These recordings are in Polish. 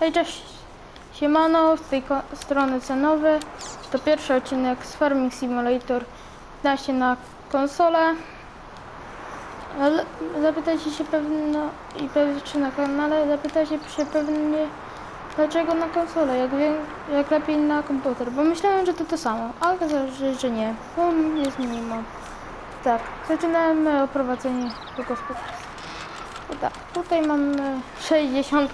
Hej, cześć! Siemano, z tej strony Cenowy. To pierwszy odcinek z Farming Simulator 15 na konsolę. Ale zapytajcie się pewno i pewnie czy na kanale, zapytajcie się pewnie dlaczego na konsolę, jak, wie, jak lepiej na komputer, bo myślałem, że to to samo, a okazało się, że nie, bo nie zmieniło. Tak, zaczynamy oprowadzenie do gospodarstwa. Tak, tutaj mamy 60.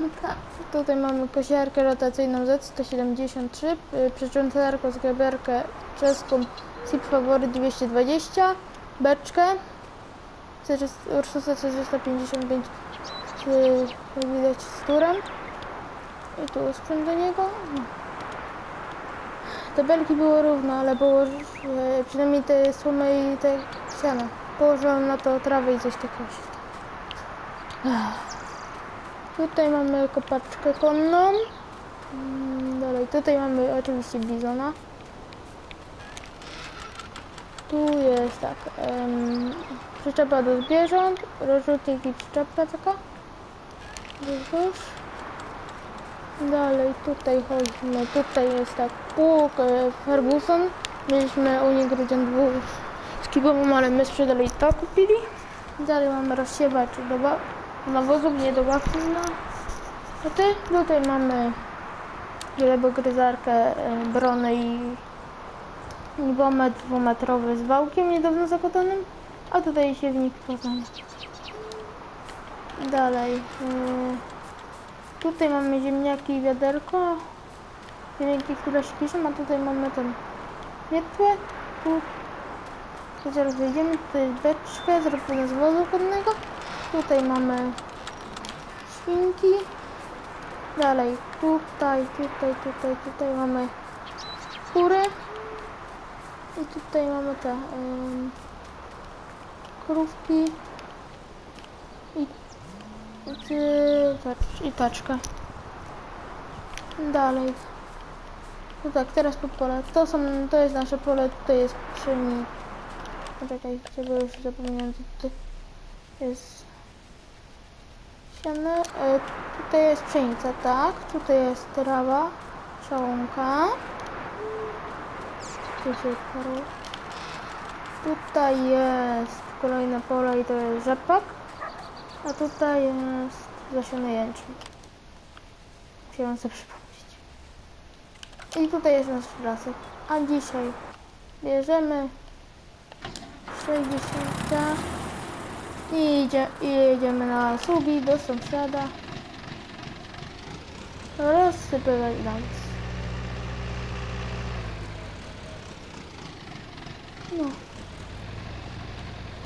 No tak, tutaj mamy kosiarkę rotacyjną Z173, y, przyczętlarkę zgrabiarkę czeską SIP Favory 220, beczkę Ursusa C355 z, jak widać z turem i tu sprzęt do niego. No. Te belki było równo, ale było, że przynajmniej te słomy i te siano. Położyłam na to trawę i coś takiego. Tutaj mamy kopaczkę konną. Mm, Dalej, tutaj mamy oczywiście bizona. Tu jest tak, em, przyczepa do zwierząt, rozrzutnik i przyczepka taka. Już. Dalej, tutaj chodźmy, tutaj jest tak, pług e, Ferguson. Mieliśmy u niego grudzień dwóch z kibową, ale my sprzedali to kupili. Dalej mamy rozsiewacz do nawozu, nie do babci na koty. Tutaj mamy glebogryzarkę, e, brony i nibomet dwumetrowy z wałkiem niedawno zakotanym, a tutaj siewnik poznania. Dalej. e, Tutaj mamy ziemniaki i wiaderko. Ziemniaki, które się kiszą, a tutaj mamy ten mietłę. Tu, tu zaraz wejdziemy. Tutaj beczkę zrobione z wozu konnego. Tutaj mamy świnki. Dalej, tutaj, tutaj, tutaj, tutaj mamy kury. I tutaj mamy te krówki. I, i, ty, patrz, i taczkę. Dalej. No tak, teraz po pole. To są, to jest nasze pole, tutaj jest pszeni. Poczekaj, bo już zapomniałem, tutaj jest E, tutaj jest pszenica, tak. Tutaj jest trawa, odparło. Tutaj jest kolejne pole i to jest rzepak. A tutaj jest zasiany jęczmień. Musiałem sobie przypomnieć. I tutaj jest nasz lasek. A dzisiaj bierzemy 60 i, idzie, i jedziemy na sługi do sąsiada. Rozsypywać dans. No.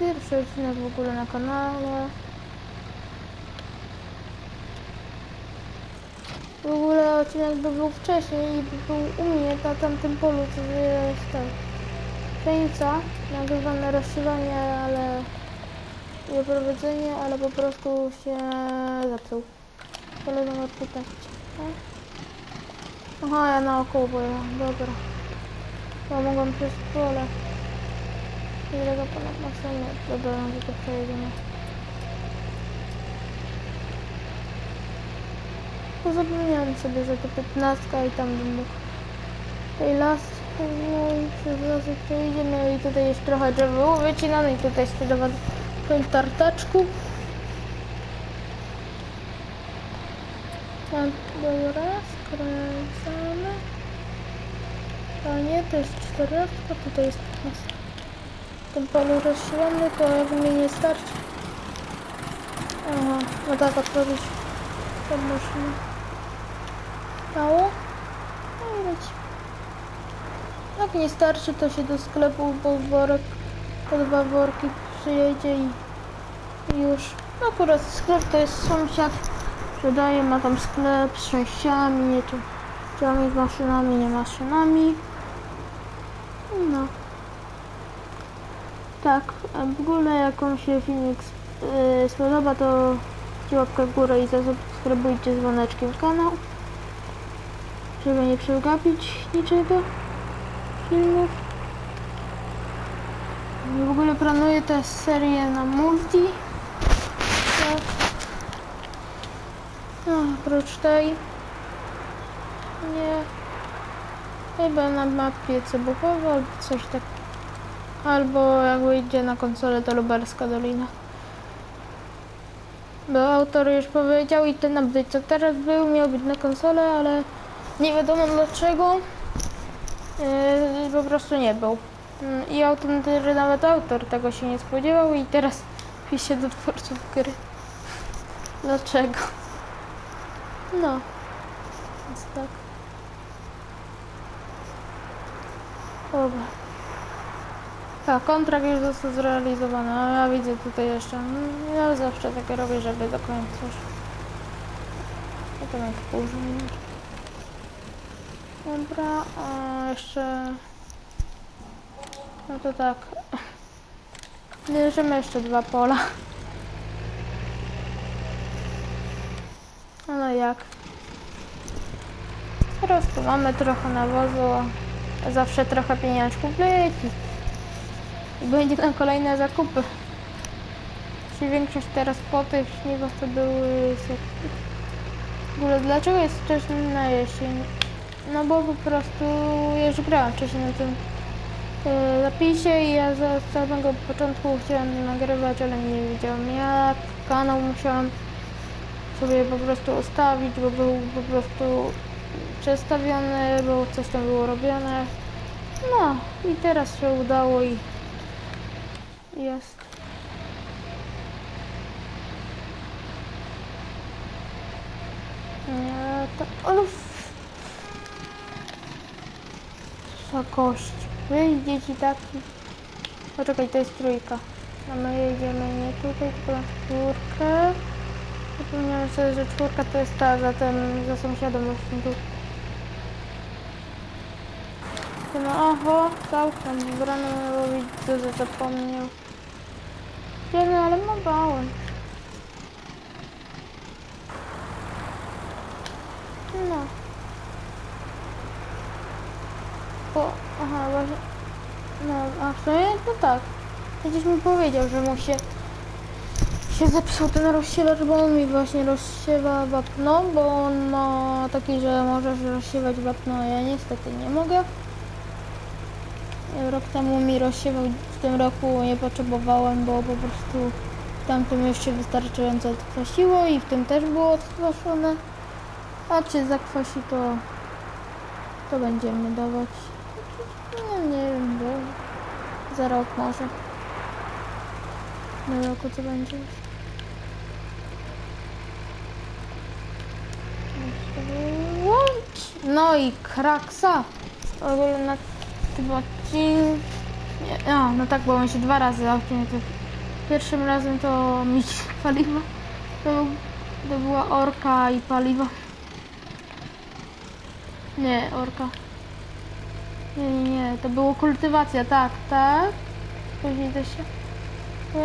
Pierwszy odcinek w ogóle na kanale. W ogóle odcinek by był wcześniej i by był u mnie na tamtym polu, co jest tam. Pszenica, nagrywane rozsiewanie, ale i oprowadzenie, ale po prostu się zepsuł. Pole numer 15. tak? Aha, ja naokoło pojechałam, dobra. Ja mogłam przez pole. Ile ponad na sumie? Dobra, no to przejedziemy. Bo zapomniałam sobie, że to 15 i tam bym mógł tej las, no i przez lasek przejedziemy i tutaj jest trochę drzew było wycinane i tutaj sprzedawane w tartaczku. Tam, dobra, skręcamy. A nie, to jest 14, tutaj jest 15. W tym polu rozsiany, to jak mi nie starczy. Aha, no tak, otworzyć maszynę. Mało? No i leci. Jak nie starczy, to się do sklepu po worek, po dwa worki przyjedzie i już. No akurat sklep to jest sąsiad. Sprzedaje, ma tam sklep z częściami, nie tu. Częściami, maszynami, nie maszynami. No. Tak, w ogóle jak się filmik yy, spodoba, to łapkę w górę i zasubskrybujcie dzwoneczkiem kanał. Żeby nie przegapić niczego. Filmów. W ogóle planuję tę serię na multi. Tak. No, oprócz tej... Nie... Chyba na mapie cebuchowo albo coś tak. Albo jak wyjdzie na konsolę to Lubelska Dolina. Bo autor już powiedział i ten update co teraz był miał być na konsolę, ale nie wiadomo dlaczego. Yy, po prostu nie był. Yy, I autenty, nawet autor tego się nie spodziewał i teraz pisze do twórców gry. Dlaczego? No. Więc tak. Dobra. Tak, kontrakt już został zrealizowany, a ja widzę tutaj jeszcze. mm, Ja zawsze takie robię, żeby do końca już. Potem jak później. Dobra, a jeszcze. No to tak. Bierzemy jeszcze dwa pola. No, jak? Po prostu mamy trochę nawozu, zawsze trochę pieniążków leci. I będzie na kolejne zakupy. Czyli większość teraz po tych śniegach to były... W ogóle dlaczego jest wcześniej na jesień? No bo po prostu już grałam wcześniej na tym zapisie i ja za samego początku chciałam nagrywać, ale nie wiedziałam jak. Kanał musiałam sobie po prostu ustawić, bo był po prostu przestawiony, bo coś tam było robione. No i teraz się udało i jest. Nie, to... Ale... Za kość. Wyjdzie ci taki... Poczekaj, to jest trójka. A my jedziemy nie tutaj, tylko na czwórkę. Zapomniałem sobie, że czwórka to jest ta za tym, za sąsiadem właśnie tu. No oho, całkiem wybrany bo widzę, że zapomniał. Wiemy, ale ma bałem. No. Bo, aha, właśnie. No, a w sumie, no tak. Gdzieś mi powiedział, że mu się się zepsuł ten rozsiewacz, bo on mi właśnie rozsiewa wapno, bo on ma taki, że możesz rozsiewać wapno, a ja niestety nie mogę. Rok temu mi rozsiewał, w tym roku nie potrzebowałem, bo po prostu w tamtym już się wystarczająco odkwasiło i w tym też było odkwaszone. A czy zakwasi to, to będziemy dawać. No nie wiem, bo za rok może. Na roku co będzie już. No i kraksa. W ogóle na tym odcinku... A, no tak, bo on się dwa razy odcinek. Pierwszym razem to mi się paliwo. To, to była orka i paliwo. Nie, orka. Nie, nie, nie, to było kultywacja, tak, tak. Później to się... No,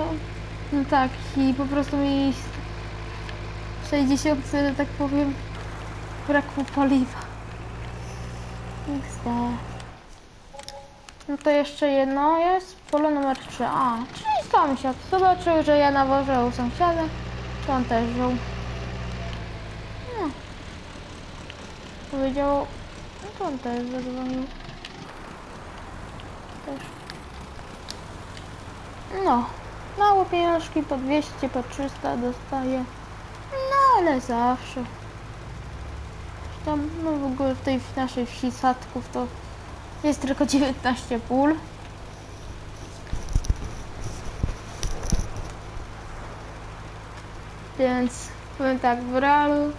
no tak, i po prostu mi w 60, że tak powiem, brakło paliwa. XD. No to jeszcze jedno jest, pole numer 3. A, czyli sąsiad. Zobaczył, że ja nawożę u sąsiada, to on też wziął. No. Powiedział, no to on też zadzwonił. Też. No, małe pieniążki po 200, po 300 dostaję. No ale zawsze. Tam no w ogóle w tej naszej wsi Sadków to jest tylko 19 pól. Więc powiem tak, w realu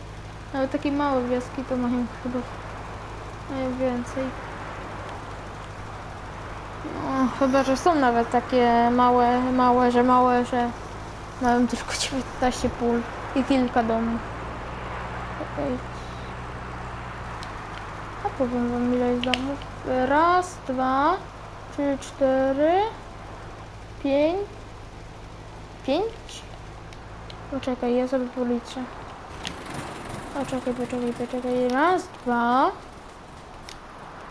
nawet takie małe wioski to mają chyba najwięcej. Chyba, że są nawet takie małe, małe, że małe, że mają tylko 19 pól i kilka domów. A powiem wam ile jest domów. Raz, dwa, trzy, cztery, pięć, pięć? Poczekaj, ja sobie policzę. Poczekaj, poczekaj, poczekaj. Raz, dwa,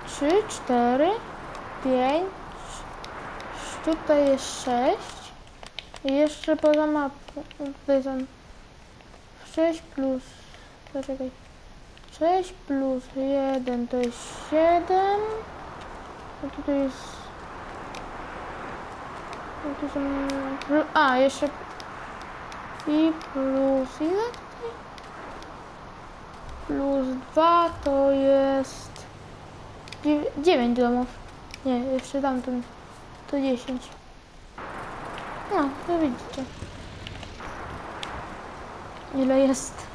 trzy, cztery, pięć. Tutaj jest sześć. I jeszcze poza mapą. Tutaj są sześć plus Poczekaj. 6 plus 1 to jest 7. A tutaj jest... a tu są... A, jeszcze... I plus ile tutaj? Plus 2 to jest... 9 domów. Nie, jeszcze tamten. To 10. No, to widzicie. Ile jest?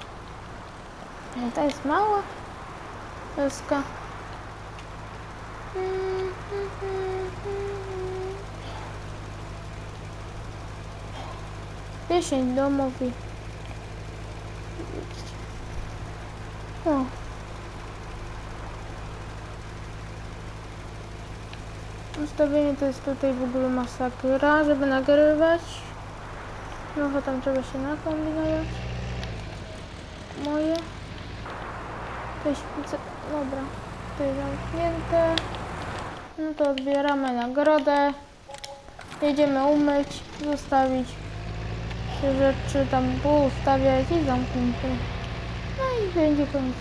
To jest mała. Wioska. 10 domów i... O. Ustawienie to jest tutaj w ogóle masakra, żeby nagrywać. No tam trzeba się nakombinować. Moje. To jest, dobra, to jest zamknięte. No to odbieramy nagrodę. Jedziemy umyć, zostawić rzeczy tam poustawiać i zamknięte. No i będzie koniec.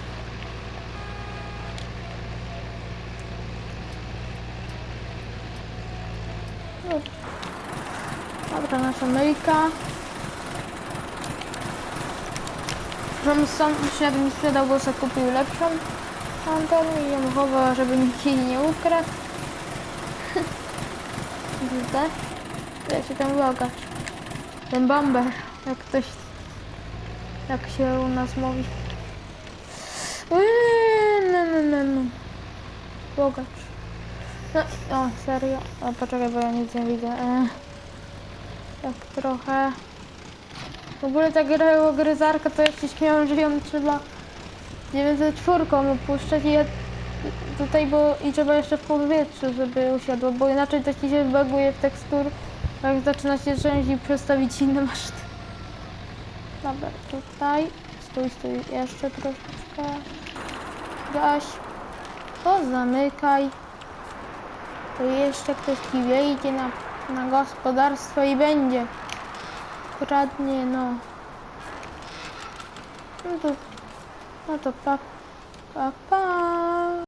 Dobra. Dobra, nasza myjka. Żebym sam świat mi sprzedał, bo sobie kupił lepszą antenę i ją chował, żeby nikt jej nie ukradł. Widzę. Ja się tam bogacz. Ten bomber, jak ktoś, jak się u nas mówi. No, no, no, no. Bogacz. No, o, serio? O, poczekaj, bo ja nic nie widzę. E, tak trochę. W ogóle ta gra gryzarka to jak się śmiałem, że ją trzeba 904 opuszczać i ja tutaj, bo i trzeba jeszcze w powietrzu, żeby usiadło, bo inaczej to ci się baguje w tekstur, jak zaczyna się trzęść i przestawić inne maszyny. Dobra, tutaj. Stój, stój, jeszcze troszeczkę. Gaś. To zamykaj. To jeszcze ktoś ci wejdzie na, na gospodarstwo i będzie. Kradnie, no. No to, no to pa, pa, pa.